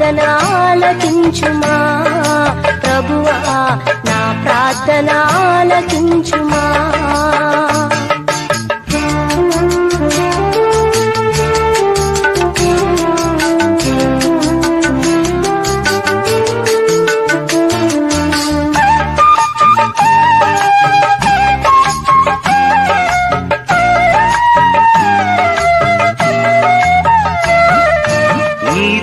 ప్రార్థన ఆలకించుమా ప్రభువా నా ప్రార్థన ఆలకించు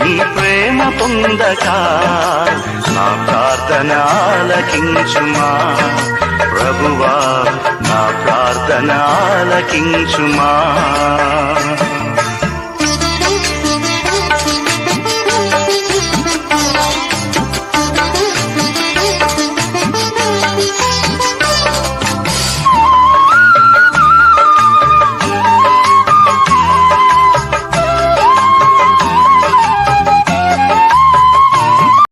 నీ ప్రేమ పొందక నా ప్రార్థన ఆలకించుమా ప్రభువా నా ప్రార్థన ఆలకించుమా